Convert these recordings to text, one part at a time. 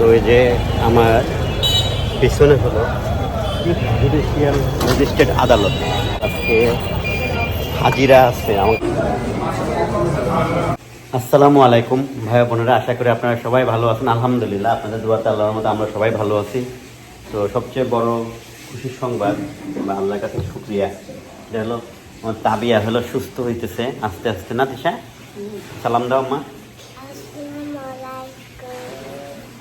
তো এই যে আমার পিছনে হলো জুডিশিয়াল ম্যাজিস্ট্রেট আদালত। আজকে হাজিরা আছে আমার আসসালামু আলাইকুম ভাই বোনেরা আশা করি আপনারা সবাই ভালো আছেন। আলহামদুলিল্লাহ আপনাদের দোয়াতে আল্লাহর মতো আমরা সবাই ভালো আছি। তো সবচেয়ে বড় খুশির সংবাদ বা আল্লাহর কাছে শুক্রিয়া এটা হলো আমার তাবিয়া হলো সুস্থ হইতেছে আস্তে আস্তে। না তিশা সালাম দাও মা।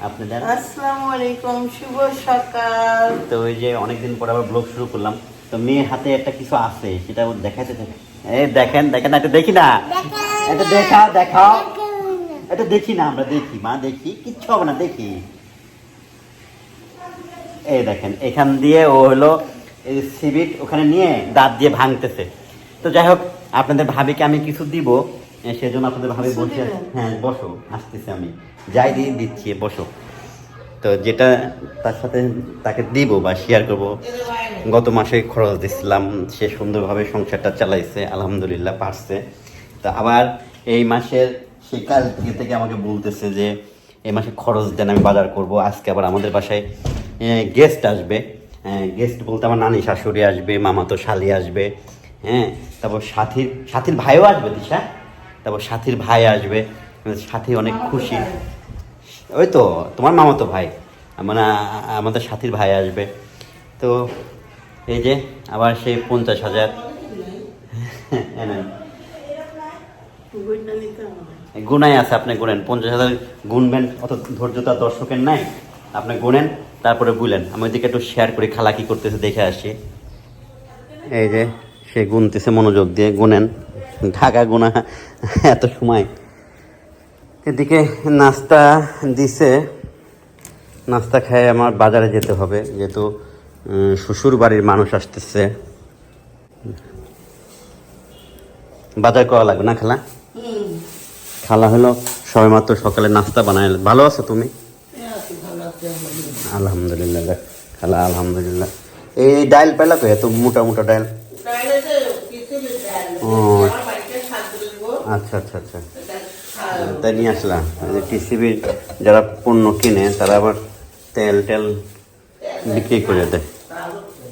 আপনাদের? আসসালামু আলাইকুম শুভ সকাল। তো ওই যে অনেকদিন পর আবার ব্লগ শুরু করলাম তো মেয়ের হাতে একটা কিছু আছে সেটা দেখাতে এই দেখেন দেখেন এটা দেখি না। এটা দেখা দেখাও। এটা দেখি না আমরা দেখি মা দেখি কিচ্ছু হবে না দেখি। এই দেখেন এখান দিয়ে ও হলো এই সিবিট ওখানে নিয়ে দাঁত দিয়ে ভাঙতেছে। তো যাই হোক আপনাদের ভাবিকে আমি কিছু দিব। সেজন্য আপনাদের ভাবি বসে হ্যাঁ বসো আসতেছে আমি। যাই দিয়ে দিচ্ছি বসো। তো যেটা তার সাথে তাকে দিব বা শেয়ার করব গত মাসে খরচ দিছিলাম সে সুন্দরভাবে সংসারটা চালাইছে আলহামদুলিল্লাহ পারছে। তো আবার এই মাসের সে কাল থেকে থেকে আমাকে বলতেছে যে এই মাসে খরচ দেন আমি বাজার করব। আজকে আবার আমাদের বাসায় গেস্ট আসবে। গেস্ট বলতে আমার নানি শাশুড়ি আসবে মামাতো শালি আসবে। হ্যাঁ তারপর সাথীর সাথীর ভাইও আসবে দিশা। তারপর সাথীর ভাই আসবে সাথী অনেক খুশি। ওই তো তোমার মামাতো ভাই। মানে আমাদের সাথীর ভাই আসবে। তো এই যে আবার সেই পঞ্চাশ হাজার। গুনাই আছে আপনি গুনেন। পঞ্চাশ হাজার গুনবেন অত ধৈর্য তো আর দর্শকের নাই। আপনি গুনেন তারপরে বুঝলেন আমি ওইদিকে একটু শেয়ার করি খালা কি করতেছে দেখে আসি। এই যে সে গুনতেছে মনোযোগ দিয়ে গুনেন। ঢাকা গোনা এত সময়। এদিকে নাস্তা দিছে। নাস্তা খেয়ে আমার বাজারে যেতে হবে যেহেতু শ্বশুর বাড়ির মানুষ আসতেছে। বাজার করা লাগবে না খালা? খালা হলো সবেমাত্র সকালে নাস্তা বানায়। ভালো আছো তুমি? আলহামদুলিল্লাহ। দেখ, খালা আলহামদুলিল্লাহ। এই ডাইল পেলা কই? এত মোটা মোটা ডাইল। ও। আমার বাড়িতে শাক তুলবো, আচ্ছা আচ্ছা আচ্ছা। তাই নিয়ে আসলাম। টিসিবির যারা পণ্য কিনে তারা আবার তেল টেল বিক্রি করে দেয়।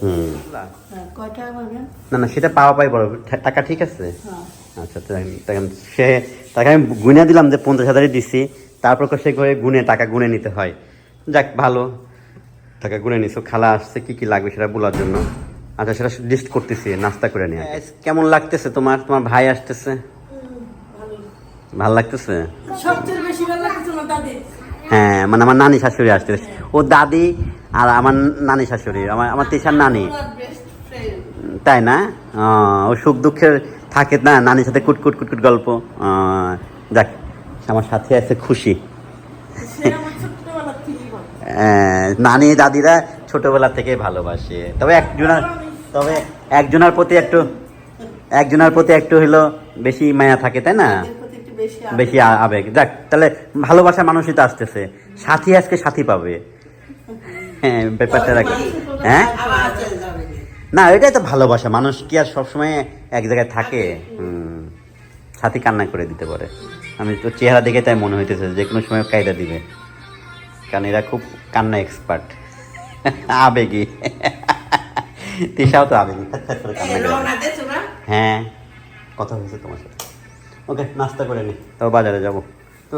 হুম। হ্যাঁ? না না সেটা পাওয়া পাই বড়। টাকা ঠিক আছে? হ্যাঁ। আচ্ছা তাই- তাই সে তাকে আমি গুনে দিলাম যে পঞ্চাশ হাজারই দিছি। তারপর সে করে গুনে টাকা গুনে নিতে হয়। যাক ভালো। টাকা গুনে নিছো খালা আসছে কি কি লাগবে সেটা বলার জন্য। আচ্ছা সেটা লিস্ট করতেছি নাস্তা করে নিয়ে কেমন লাগতেছে তোমার? তোমার ভাই আসতেছে। ভালো লাগতেছে? সবচেয়ে বেশি ভালো লাগছে আমার দাদি। হ্যাঁ মানে আমার নানি শাশুড়ি আসতেছে ও দাদি আর আমার নানি শাশুড়ি আমার আমার তিসার নানি। তাই না? ও সুখ দুঃখের থাকে না নানির সাথে কুটকুট কুটকুট গল্প। যাক আমার সাথে আছে খুশি। আহ, নানি দাদিরা ছোটবেলা থেকে ভালোবাসে। তবে একজনের তবে একজনের প্রতি একটু একজনের প্রতি একটু হলো বেশি মায়া থাকে তাই না? বেশি আবেগ। যাক তাহলে ভালোবাসা মানুষই তো আসতেছে। সাথী আজকে সাথী পাবে। হ্যাঁ ব্যাপারটা রাখে। হ্যাঁ। না এটাই তো ভালোবাসা। মানুষ কি আর সবসময় এক জায়গায় থাকে? হুম, সাথী কান্না করে দিতে পারে। আমি তো চেহারা দেখে তাই মনে হইতেছে যে কোনো সময় কায়দা দিবে। কারণ এরা খুব কান্না এক্সপার্ট আবেগী। তিশাও তো আবেগী। কান্না করে? হ্যাঁ কথা হয়েছে তোমার সাথে। ওকে নাস্তা করে নি। তাও বাজারে যাব। তো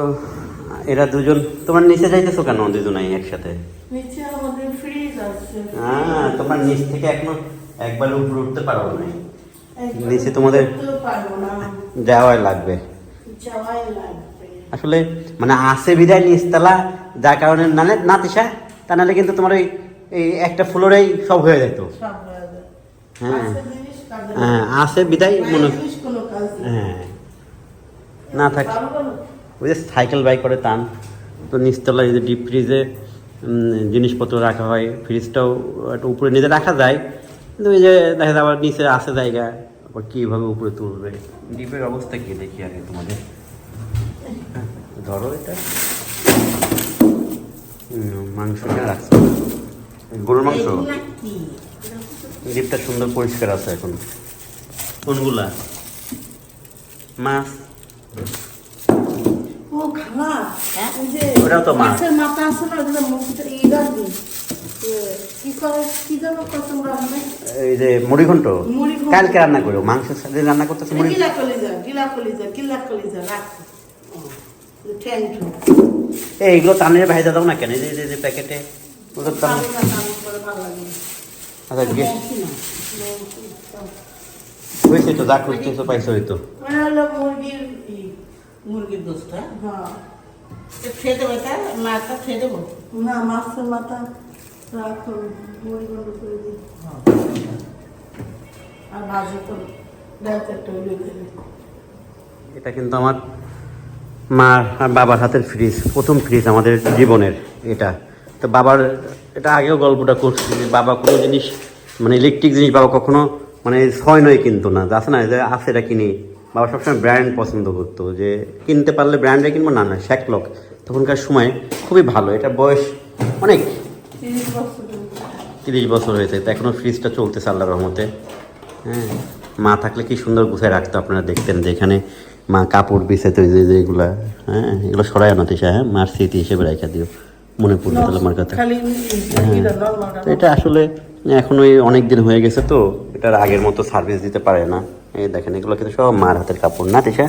এরা দুজন তোমার নিচে যাইতেছো কেন দুজনাই একসাথে? নিচে আমাদের ফ্রিজ আছে হ্যাঁ তোমার নিচ থেকে এখনও একবার উপরে উঠতে পারো না নিচে তোমাদের পারব না। যাওয়াই লাগবে। যাওয়াই লাগবে। আসলে মানে আসে বিদায় নিচতলা যার কারণে নালে না তিসা তা নাহলে কিন্তু তোমার ওই এই একটা ফ্লোরেই সব হয়ে যেত। সব হয়ে হ্যাঁ। হ্যাঁ আসে বিদায় মনে। হ্যাঁ। না থাকে। ওই যে সাইকেল বাইক করে টান। তো নিচতলায় যে ডিপ ফ্রিজে জিনিসপত্র রাখা হয় ফ্রিজটাও একটু উপরে নিচে রাখা যায়। কিন্তু ওই যে দেখা যায় আবার নিচে আসে জায়গা আবার কীভাবে উপরে তুলবে? ডিপের অবস্থা কী দেখি আগে তোমাদের? ধরো এটা। হুম, মাংস। কেন রাখছো। গরুর মাংস? ডিপটা সুন্দর পরিষ্কার আছে এখন। কোনগুলা? মাছ? ও খালা হ্যাঁ? ওটাও তো মাছ। মাছের মাথা আছে না দিই করে যেন কসম রান্না এই যে মুড়ি ঘন্ট? কালকে রান্না করব মাংসের সাথে রান্না করতেছে মুড়ি গিলা কলিজা গিলা কলিজা গিলা কলিজা রাখ। থ্যাংক ইউ এই এগুলো তানের ভাইজা দাও না কেন? এই যে- প্যাকেটে। ওদের তান করে। আচ্ছা গে লঙ্কি না, লঙ্কি, দাও। হয়েছে তো যা করতেছো পাইছো হলো মুরগির মুরগির দোষটা। হ্যাঁ। খেয়ে দেবো এটা মাছটা খেয়ে দেবো? না মাছের মাথা রাখো মুড়ি বন্ধ করে দিই। আর ভাজা তো ডাল একটা হইলে এটা কিন্তু আমার মা আর বাবার হাতের ফ্রিজ প্রথম ফ্রিজ আমাদের জীবনের এটা। তো বাবার এটা আগেও গল্পটা করছি বাবা কোনো জিনিস মানে ইলেকট্রিক জিনিস বাবা কখনো মানে ছয় নয় কিনতো না আছে না যে আছে এটা কিনি। বাবা সবসময় ব্র্যান্ড পছন্দ করতো যে কিনতে পারলে ব্র্যান্ডে কিনবো না না শ্যাকলক তখনকার সময় খুবই ভালো এটা বয়স অনেক? তিরিশ বছর হয়েছে তো এখনও ফ্রিজটা চলতেছে আল্লাহ রহমতে। হ্যাঁ মা থাকলে কি সুন্দর গুছায় রাখতো আপনারা দেখতেন যে এখানে মা কাপড় বিছে তো যে যেগুলা হ্যাঁ এগুলো সরাই আনাতে হ্যাঁ মার স্মৃতি হিসেবে রেখে দিও মনে পড়ল তাহলে আমার কথা। তো এটা আসলে এখন ওই অনেক দিন হয়ে গেছে তো এটার আগের মতো সার্ভিস দিতে পারে না। এই দেখেন এগুলো কিন্তু সব মার হাতের কাপড়। না তিশা?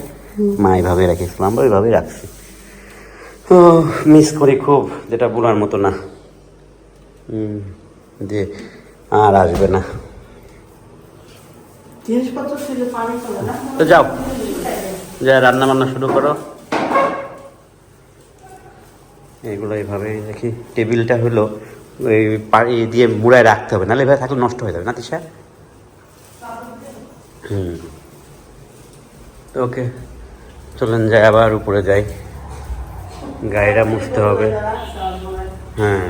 মা এইভাবে রেখেছিলাম আমরা ওইভাবেই রাখছি। ও মিস করি খুব যেটা বলার মতো না। যে আর আসবে না। তো যাও। যা রান্না বান্না শুরু করো। এগুলো এইভাবে দেখি টেবিলটা হলো ওই পাড়ি দিয়ে মুড়ায় রাখতে হবে নাহলে এভাবে থাকলে নষ্ট হয়ে যাবে। না তিশা? হুম। ওকে চলেন যাই আবার উপরে যাই। গাড়িটা মুছতে হবে। হ্যাঁ।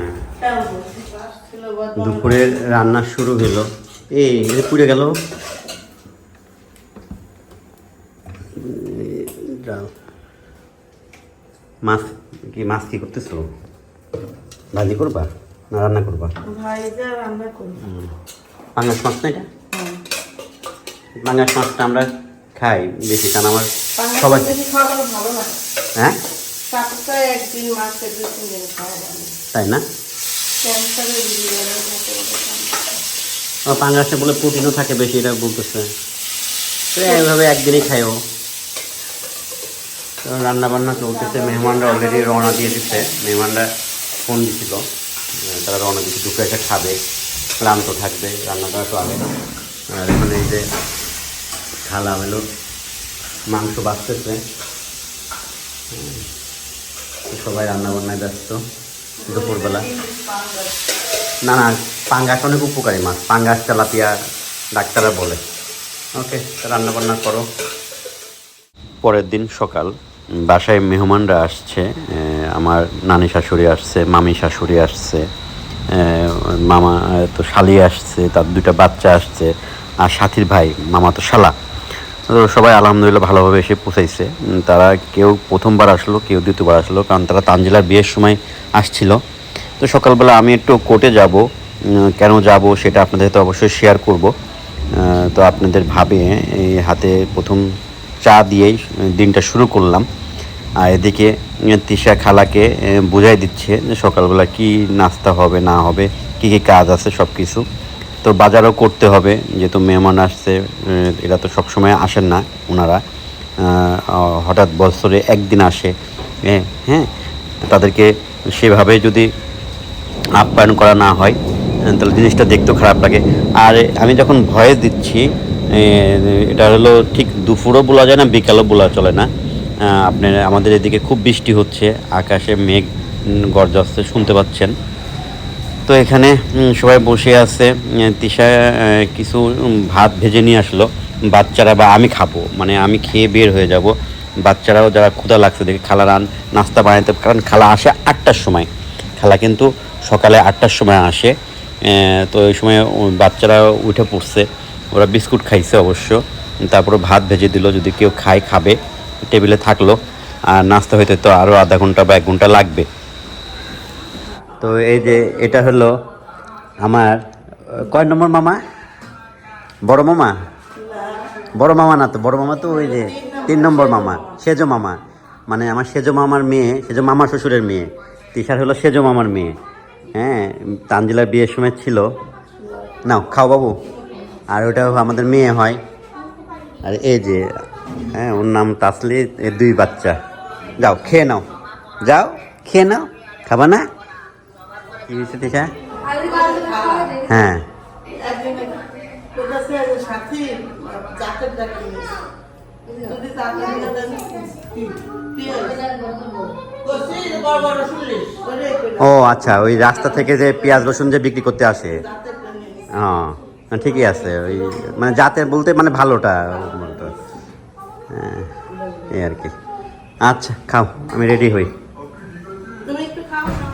দুপুরের রান্না শুরু হলো। এই এটা পুড়ে গেল। মাছ কি মাছ কি করতেছো? ভাজি করবা না রান্না করবা? ভাই যা রান্না করি পাঙ্গাস মাছ না এটা? পাঙ্গাস মাছটা আমরা খাই বেশি কারণ আমার সবাই হ্যাঁ? তাই না? ওটা পাঙ্গাসে বলে প্রোটিনও থাকে বেশি এটা বলতেছে। তো এইভাবে একদিনই খাইও তো রান্না বান্না চলতেছে মেহমানরা অলরেডি রওনা দিয়ে দিচ্ছে। মেহমানরা ফোন দিছিল তারা রওনা দিচ্ছে দুপুরে এসে খাবে ক্লান্ত থাকবে রান্নাটা তো আগে। আর এখানে এই যে খালা হলো মাংস বাঁচতেছে। হুম, সবাই রান্না বান্নায় ব্যস্ত। দুপুরবেলা। না না পাঙ্গাস অনেক উপকারী মাছ। পাঙ্গাস তেলাপিয়া ডাক্তাররা বলে। ওকে রান্না বান্না করো। পরের দিন সকাল বাসায় মেহমানরা আসছে। আমার নানি শাশুড়ি আসছে মামি শাশুড়ি আসছে। মামা তো শালি আসছে তার দুইটা বাচ্চা আসছে। আর সাথীর ভাই মামা তো শালা। তো সবাই আলহামদুলিল্লাহ ভালোভাবে এসে পৌঁছাইছে। তারা কেউ প্রথমবার আসলো, কেউ দ্বিতীয়বার আসলো, কারণ তারা তানজিলার বিয়ের সময় আসছিল। তো সকালবেলা আমি একটু কোর্টে যাব। কেন যাব সেটা আপনাদের তো অবশ্যই শেয়ার করব। তো আপনাদের ভাবে এই হাতে প্রথম চা দিয়েই দিনটা শুরু করলাম। আর এদিকে তিশা খালাকে বুঝাই দিচ্ছে যে সকালবেলা কি নাস্তা হবে, না হবে, কি কি কাজ আছে সব কিছু তো বাজারও করতে হবে, যেহেতু মেহমান আসছে এরা তো সবসময় আসেন না ওনারা। হঠাৎ বছরে একদিন আসে হ্যাঁ তাদেরকে সেভাবে যদি আপ্যায়ন করা না হয় তাহলে জিনিসটা দেখতেও খারাপ লাগে। আর আমি যখন ভয়েস দিচ্ছি এটা হলো ঠিক দুপুরও বলা যায় না, বিকালও বলা চলে না। আপনার, আমাদের এদিকে খুব বৃষ্টি হচ্ছে, আকাশে মেঘ গর্জাচ্ছে শুনতে পাচ্ছেন। তো এখানে সবাই বসে আছে। তিশা কিছু ভাত ভেজে নিয়ে আসলো। বাচ্চারা বা আমি খাব। মানে আমি খেয়ে বের হয়ে যাব। বাচ্চারাও যারা ক্ষুধা লাগছে দেখি খালা রান, নাস্তা বানাইতে কারণ খালা আসে আটটার সময়। খালা কিন্তু সকালে আটটার সময় আসে। তো ওই সময় বাচ্চারা উঠে পড়ছে। ওরা বিস্কুট খাইছে অবশ্য। তারপরে ভাত ভেজে দিল। যদি কেউ খায়, খাবে। টেবিলে থাকল। আর নাস্তা হইতে তো আরও আধা ঘণ্টা বা এক ঘণ্টা লাগবে। তো এই যে এটা হলো আমার, কয় নম্বর মামা? বড় মামা? বড় মামা না তো, বড় মামা তো ওই যে তিন নম্বর মামা, সেজো মামা। মানে আমার সেজো মামার মেয়ে, সেজো মামার শ্বশুরের মেয়ে। তিশার হলো সেজো মামার মেয়ে। হ্যাঁ তানজিলার বিয়ের সময় ছিল। নাও, খাও বাবু। আর ওটা আমাদের মেয়ে হয়। আর এই যে হ্যাঁ ওর নাম তাসলি দুই বাচ্চা। যাও, খেয়ে নাও। যাও, খেয়ে নাও। খাবা না? কি হয়েছে হ্যাঁ। ও আচ্ছা ওই রাস্তা থেকে যে পেঁয়াজ রসুন যে বিক্রি করতে আসে। হ্যাঁ ঠিকই আছে, ওই মানে যাতে বলতে মানে ভালোটা। হ্যাঁ এই আর কি। আচ্ছা খাও, আমি রেডি হই।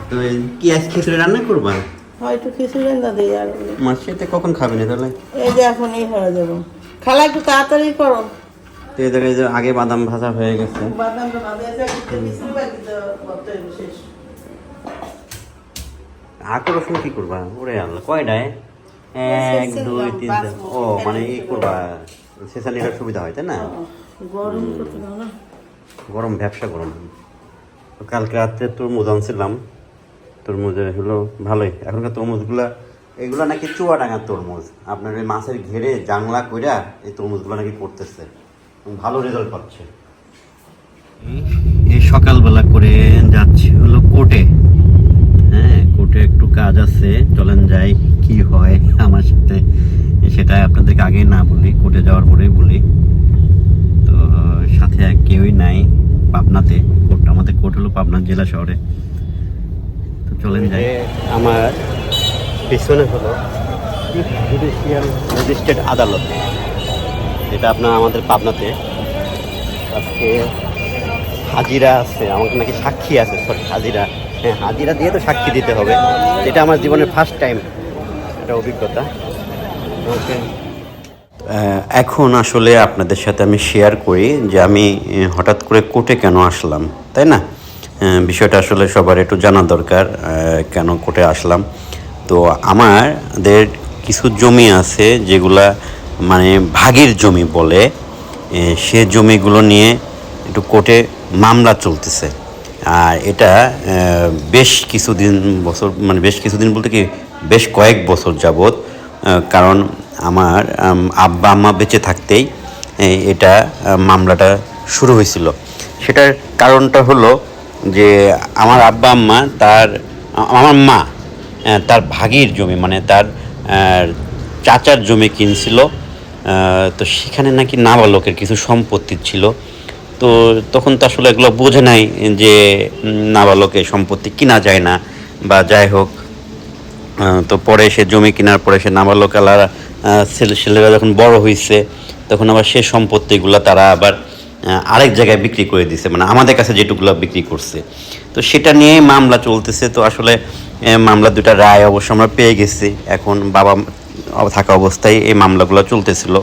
তো কি আজ খিচুড়ি রান্না করবা? হয়তো কিছু রান্না দিই আর মাছ খেতে কখন খাবে না তাহলে? এই যে এখন এই হয়ে যাব। খালা একটু তাড়াতাড়ি করো। তো এদের এই যে আগে বাদাম ভাজা হয়ে গেছে। বাদামটা ভাজা আছে একটু বাকি তো শেষ কি করবা? ওরে আল্লাহ কয়টায় এক দুই তিন ও মানে ই করবা শেষা সুবিধা হয় তাই না? গরম করতে না। গরম ব্যবসা গরম। কালকে রাত্রে তোর তরমুজ আনছিলাম। তরমুজে হলো ভালোই। এখনকার তরমুজগুলা, এগুলো নাকি চুয়াডাঙ্গার তরমুজ। আপনার ওই মাছের ঘেরে জাংলা কইরা এই তরমুজগুলো নাকি করতেছে ভালো রেজাল্ট পাচ্ছে। এই সকালবেলা করে যাচ্ছি হলো কোর্টে। হ্যাঁ কোর্টে একটু কাজ আছে। চলেন যাই কি হয় আমার সাথে। সেটা আপনাদেরকে আগে না বলি, কোর্টে যাওয়ার পরেই বলি। তো সাথে কেউই নাই পাবনাতে। কোর্ট, আমাদের কোর্ট হলো পাবনা জেলা শহরে। তো চলেন যাই আমার পিছনে হলো জুডিশিয়াল ম্যাজিস্ট্রেট আদালত। যেটা আপনার আমাদের পাবনাতে। আজকে হাজিরা আছে আমাকে নাকি সাক্ষী আছে সরি হাজিরা। হ্যাঁ হাজিরা দিয়ে তো সাক্ষী দিতে হবে। এটা আমার জীবনের ফার্স্ট টাইম এটা অভিজ্ঞতা। ওকে। এখন আসলে আপনাদের সাথে আমি শেয়ার করি যে আমি হঠাৎ করে কোর্টে কেন আসলাম তাই না? বিষয়টা আসলে সবার একটু জানা দরকার কেন কোর্টে আসলাম। তো আমাদের কিছু জমি আছে যেগুলা মানে ভাগের জমি বলে সে জমিগুলো নিয়ে একটু কোর্টে মামলা চলতেছে। আর এটা বেশ কিছুদিন বছর মানে বেশ কিছুদিন বলতে কি, বেশ কয়েক বছর যাবৎ কারণ আমার আব্বা আম্মা বেঁচে থাকতেই এটা মামলাটা শুরু হয়েছিল। সেটার কারণটা হলো যে আমার আব্বা, আম্মা, তার, আমার মা তার ভাগির জমি মানে তার চাচার জমি কিনছিল তো সেখানে নাকি নাবালকের কিছু সম্পত্তি ছিল। তো তখন তো আসলে এগুলো বোঝে নাই যে নাবালকের সম্পত্তি কিনা যায় না বা যাই হোক তো পরে সে জমি কেনার পরে সে নাবালক ছেলে ছেলেরা যখন বড় হয়েছে তখন আবার সে সম্পত্তিগুলো তারা আবার আরেক জায়গায় বিক্রি করে দিছে মানে আমাদের কাছে যেটুকুলো বিক্রি করছে। তো সেটা নিয়েই মামলা চলতেছে, তো আসলে মামলা দুটা রায় অবশ্য আমরা পেয়ে গেছি। এখন বাবা থাকা অবস্থায় এই মামলাগুলো চলতেছিল।